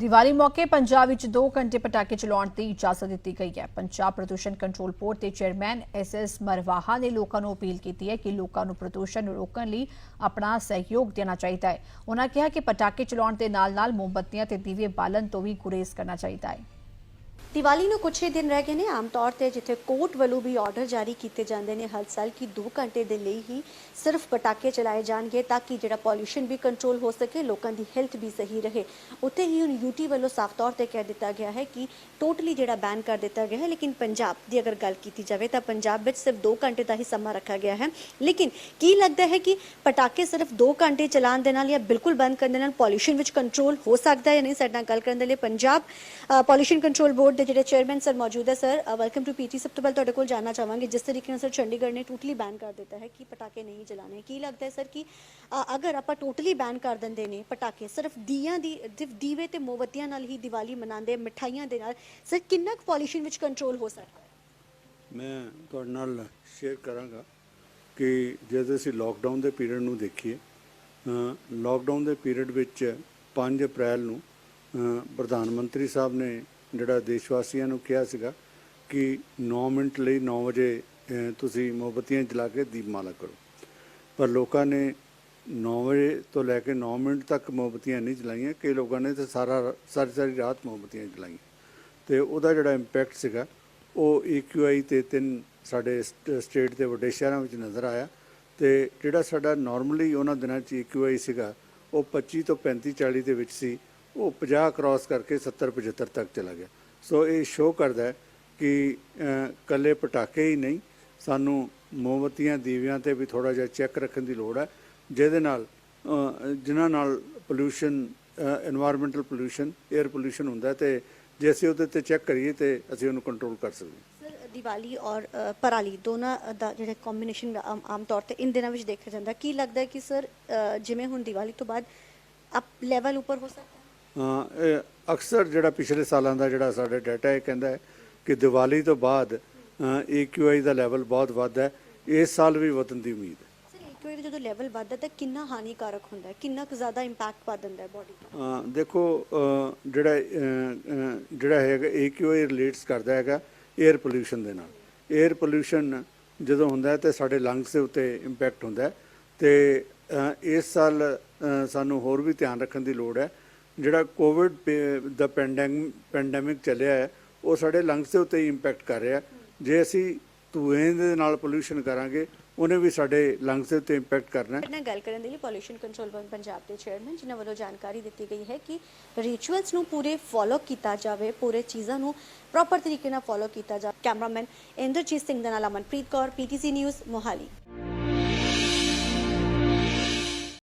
ਦੀਵਾਲੀ ਮੌਕੇ ਪੰਜਾਬ ਵਿੱਚ 2 ਘੰਟੇ ਪਟਾਕੇ ਚਲਾਉਣ ਦੀ ਇਜਾਜ਼ਤ ਦਿੱਤੀ ਗਈ ਹੈ। ਪੰਜਾਬ ਪ੍ਰਦੂਸ਼ਣ ਕੰਟਰੋਲ ਬੋਰਡ ਦੇ ਚੇਅਰਮੈਨ ਐਸ ਐਸ ਮਰਵਾਹਾ ਨੇ ਲੋਕਾਂ ਨੂੰ ਅਪੀਲ ਕੀਤੀ ਹੈ ਕਿ ਲੋਕਾਂ ਨੂੰ ਪ੍ਰਦੂਸ਼ਣ ਨੂੰ ਰੋਕਣ ਲਈ ਆਪਣਾ ਸਹਿਯੋਗ ਦੇਣਾ ਚਾਹੀਦਾ ਹੈ। ਉਹਨਾਂ ਕਿਹਾ ਕਿ ਪਟਾਕੇ ਚਲਾਉਣ ਦੇ ਨਾਲ-ਨਾਲ ਮੋਮਬੱਤੀਆਂ ਤੇ ਦੀਵੇ ਬਾਲਣ ਤੋਂ ਵੀ ਗੁਰੇਜ਼ ਕਰਨਾ ਚਾਹੀਦਾ ਹੈ। ਦੀਵਾਲੀ ਨੂੰ ਕੁਝ ਹੀ ਦਿਨ ਰਹਿ ਗਏ ਨੇ, ਆਮ ਤੌਰ ਤੇ ਜਿੱਥੇ ਕੋਰਟ ਵੱਲੋਂ ਵੀ ਆਰਡਰ ਜਾਰੀ ਕੀਤੇ ਜਾਂਦੇ ਨੇ, ਹਰ ਸਾਲ ਕਿ 2 ਘੰਟੇ ਦੇ ਲਈ ਹੀ ਸਿਰਫ ਪਟਾਕੇ ਚਲਾਏ ਜਾਣਗੇ ਤਾਂ ਕਿ ਜਿਹੜਾ ਪੋਲਿਊਸ਼ਨ ਵੀ ਕੰਟਰੋਲ ਹੋ ਸਕੇ, ਲੋਕਾਂ ਦੀ ਹੈਲਥ ਵੀ ਸਹੀ ਰਹੇ। ਉੱਥੇ ਹੀ ਹੁਣ ਯੂਟੀ ਵੱਲੋਂ ਸਾਫ਼ ਤੌਰ ਤੇ ਕਹਿ ਦਿੱਤਾ ਗਿਆ ਹੈ ਕਿ ਟੋਟਲੀ ਜਿਹੜਾ ਬੈਨ ਕਰ ਦਿੱਤਾ ਗਿਆ ਹੈ, ਲੇਕਿਨ ਪੰਜਾਬ ਦੀ ਅਗਰ ਗੱਲ ਕੀਤੀ ਜਾਵੇ ਤਾਂ ਪੰਜਾਬ ਵਿੱਚ ਸਿਰਫ 2 ਘੰਟੇ ਦਾ ਹੀ ਸਮਾਂ ਰੱਖਿਆ ਗਿਆ ਹੈ। ਲੇਕਿਨ ਕੀ ਲੱਗਦਾ ਹੈ ਕਿ ਪਟਾਕੇ ਸਿਰਫ 2 ਘੰਟੇ ਚਲਾਉਣ ਦੇ ਨਾਲ ਜਾਂ ਬਿਲਕੁਲ ਬੰਦ ਕਰਨ ਦੇ ਨਾਲ ਪੋਲਿਊਸ਼ਨ ਵਿੱਚ ਕੰਟਰੋਲ ਹੋ ਸਕਦਾ ਹੈ ਜਾਂ ਨਹੀਂ? ਸਾਡੇ ਨਾਲ ਗੱਲ ਕਰਨ ਦੇ ਲਈ ਪੰਜਾਬ ਪੋਲਿਊਸ਼ਨ ਕੰਟਰੋਲ ਬੋਰਡ ਦੇ ਜਿਹੜੇ ਚੇਅਰਮੈਨ ਸਰ ਮੌਜੂਦ ਹੈ, ਸਰ ਵੈਲਕਮ ਟੂ ਪੀਟੀ ਸਭ ਤੋਂ ਪਹਿਲਾਂ ਤੁਹਾਡੇ ਕੋਲ ਜਾਨਣਾ ਚਾਹਾਂਗੇ, ਜਿਸ ਤਰੀਕੇ ਨਾਲ ਸਰ ਚੰਡੀਗੜ੍ਹ ਨੇ ਟੋਟਲੀ ਬੈਨ ਕਰ ਦਿੱਤਾ ਹੈ, ਕਿ ਪਟਾਕੇ ਨਹੀਂ ਜਲਾਣੇ ਕੀ ਲੱਗਦਾ ਹੈ ਸਰ ਕਿ ਅਗਰ ਆਪਾਂ ਟੋਟਲੀ ਬੈਨ ਕਰ ਦਿੰਦੇ ਨੇ ਪਟਾਕੇ, ਸਿਰਫ ਦੀਆਂ ਦੀ ਦੀਵੇ ਤੇ ਮੋਮਬੱਤੀਆਂ ਨਾਲ ਹੀ ਦੀਵਾਲੀ ਮਨਾਉਂਦੇ, ਮਿਠਾਈਆਂ ਦੇ ਨਾਲ, ਸਰ ਕਿੰਨਾ ਕੁ ਪੋਲਿਊਸ਼ਨ ਵਿੱਚ ਕੰਟਰੋਲ ਹੋ ਸਕਦਾ ਮੈਂ ਤੁਹਾਡੇ ਨਾਲ ਸ਼ੇਅਰ ਕਰਾਂਗਾ ਕਿ ਜਦ ਅਸੀਂ ਲੋਕਡਾਊਨ ਦੇ ਪੀਰੀਅਡ ਨੂੰ ਦੇਖੀਏ ਲੋਕਡਾਊਨ ਦੇ ਪੀਰੀਅਡ ਵਿੱਚ 5 ਅਪ੍ਰੈਲ ਨੂੰ ਪ੍ਰਧਾਨ ਮੰਤਰੀ ਸਾਹਿਬ ਨੇ ਜਿਹੜਾ ਦੇਸ਼ ਵਾਸੀਆਂ ਨੂੰ ਕਿਹਾ ਸੀਗਾ ਕਿ 9 ਮਿੰਟ ਲਈ 9 ਵਜੇ ਤੁਸੀਂ ਮੋਮਬੱਤੀਆਂ ਜਲਾ ਕੇ ਦੀਪਮਾਲਾ ਕਰੋ। ਪਰ ਲੋਕਾਂ ਨੇ 9 ਵਜੇ ਤੋਂ ਲੈ ਕੇ 9 ਮਿੰਟ ਤੱਕ ਮੋਮਬੱਤੀਆਂ ਨਹੀਂ ਜਲਾਈਆਂ। ਕਈ ਲੋਕਾਂ ਨੇ ਤਾਂ ਸਾਰਾ ਸਾਰੀ ਸਾਰੀ ਰਾਤ ਮੋਮਬੱਤੀਆਂ ਜਲਾਈਆਂ। ਤੇ ਉਹਦਾ ਜਿਹੜਾ ਇੰਪੈਕਟ ਸੀਗਾ, ਉਹ EQI ਤੇ ਤਿੰਨ ਸਾਡੇ ਸਟ- ਸਟੇਟ ਦੇ ਵੱਡੇ ਸ਼ਹਿਰਾਂ ਵਿੱਚ ਨਜ਼ਰ ਆਇਆ। ਤੇ ਜਿਹੜਾ ਸਾਡਾ ਨਾਰਮਲੀ ਉਹਨਾਂ ਦਿਨਾਂ 'ਚ EQI ਸੀਗਾ, ਉਹ 25 ਤੋਂ 35 40 ਦੇ ਵਿੱਚ ਸੀ। ਉਹ 50 ਕ੍ਰਾਸ ਕਰਕੇ 70 75 ਤੱਕ ਚਲਾ ਗਿਆ। ਸੋ ਇਹ ਸ਼ੋਅ ਕਰਦਾ ਹੈ ਕਿ ਕੱਲੇ ਪਟਾਕੇ ਹੀ ਨਹੀਂ, ਸਾਨੂੰ ਮੋਮਬਤੀਆਂ, ਦੀਵਿਆਂ ਤੇ ਵੀ ਥੋੜਾ ਜਿਹਾ ਚੈੱਕ ਰੱਖਣ ਦੀ ਲੋੜ ਹੈ, ਜਿਹਦੇ ਨਾਲ ਜਿਨ੍ਹਾਂ ਨਾਲ pollution environmental pollution air pollution ਹੁੰਦਾ ਤੇ ਜੇ ਅਸੀਂ ਉਹਦੇ ਤੇ ਚੈੱਕ ਕਰੀਏ ਤੇ ਅਸੀਂ ਉਹਨੂੰ ਕੰਟਰੋਲ ਕਰ ਸਕਦੇ ਹਾਂ। ਦੀਵਾਲੀ ਔਰ ਪਰਾਲੀ ਦੋਨਾਂ ਦਾ ਜਿਹੜਾ ਕੰਬੀਨੇਸ਼ਨ ਆਮ ਤੌਰ ਤੇ ਇਨ ਦਿਨਾਂ ਵਿੱਚ ਦੇਖਿਆ ਜਾਂਦਾ, ਕੀ ਲੱਗਦਾ ਹੈ ਕਿ ਸਰ ਜਿਵੇਂ ਹੁਣ ਦੀਵਾਲੀ ਤੋਂ ਬਾਅਦ ਅਪ ਲੈਵਲ ਉੱਪਰ ਹੋ ਸਕਦਾ ਅਕਸਰ ਜਿਹੜਾ ਪਿਛਲੇ ਸਾਲਾਂ ਦਾ ਜਿਹੜਾ ਸਾਡਾ ਡਾਟਾ ਹੈ ਕਹਿੰਦਾ ਹੈ ਕਿ ਦੀਵਾਲੀ ਤੋਂ ਬਾਅਦ EQI ਦਾ ਲੈਵਲ ਬਹੁਤ ਵੱਧਦਾ ਹੈ। ਇਸ ਸਾਲ ਵੀ ਵਧਣ ਦੀ ਉਮੀਦ ਹੈ। ਸਰ ਇੱਕ ਵਾਰ ਜਦੋਂ ਲੈਵਲ ਵੱਧਦਾ ਤਾਂ ਕਿੰਨਾ ਹਾਨੀਕਾਰਕ ਹੁੰਦਾ ਹੈ? ਕਿੰਨਾ ਕੁ ਜ਼ਿਆਦਾ ਇੰਪੈਕਟ ਪਾ ਦਿੰਦਾ ਹੈ ਬਾਡੀ ਤੇ? ਦੇਖੋ ਜਿਹੜਾ ਜਿਹੜਾ ਹੈਗਾ EQI ਰਿਲੇਟਸ ਕਰਦਾ ਹੈਗਾ 에ਅਰ ਪੋਲੂਸ਼ਨ ਦੇ ਨਾਲ। 에ਅਰ ਪੋਲੂਸ਼ਨ ਜਦੋਂ ਹੁੰਦਾ ਹੈ ਤੇ ਸਾਡੇ ਲੰਗਸ ਦੇ ਉੱਤੇ ਇੰਪੈਕਟ ਹੁੰਦਾ ਹੈ ਤੇ ਇਸ ਸਾਲ ਸਾਨੂੰ ਹੋਰ ਵੀ ਧਿਆਨ ਰੱਖਣ ਦੀ ਲੋੜ ਹੈ। ਜਿਹੜਾ ਕੋਵਿਡ ਦਾ ਪੈਂਡੈਮਿਕ ਚੱਲਿਆ ਹੈ, ਉਹ ਸਾਡੇ ਲੰਗਸ ਦੇ ਉੱਤੇ ਇੰਪੈਕਟ ਕਰ ਰਿਹਾ ਜੇ ਅਸੀਂ ਧੂਏ ਦੇ ਨਾਲ ਪੋਲੂਸ਼ਨ ਕਰਾਂਗੇ, ਉਹਨੇ ਵੀ ਸਾਡੇ ਲੰਗਸ ਦੇ ਉੱਤੇ ਇੰਪੈਕਟ ਕਰਨਾ ਹੈ। ਸਾਡੇ ਗੱਲ ਕਰਨ ਦੇ ਲਈ ਪੋਲੂਸ਼ਨ ਕੰਟਰੋਲ ਬੋਰਡ ਪੰਜਾਬ ਦੇ ਚੇਅਰਮੈਨ ਜਿਨ੍ਹਾਂ ਵੱਲੋਂ ਜਾਣਕਾਰੀ ਦਿੱਤੀ ਗਈ ਹੈ ਕਿ ਰਿਚੁਅਲਸ ਨੂੰ ਪੂਰੇ ਫੋਲੋ ਕੀਤਾ ਜਾਵੇ, ਪੂਰੇ ਚੀਜ਼ਾਂ ਨੂੰ ਪ੍ਰੋਪਰ ਤਰੀਕੇ ਨਾਲ ਫੋਲੋ ਕੀਤਾ ਜਾਵੇ। ਕੈਮਰਾਮੈਨ ਇੰਦਰਜੀਤ ਸਿੰਘ ਦੇ ਨਾਲ ਅਮਨਪ੍ਰੀਤ ਕੌਰ ਪੀਟੀਸੀ ਨਿਊਜ਼ ਮੋਹਾਲੀ।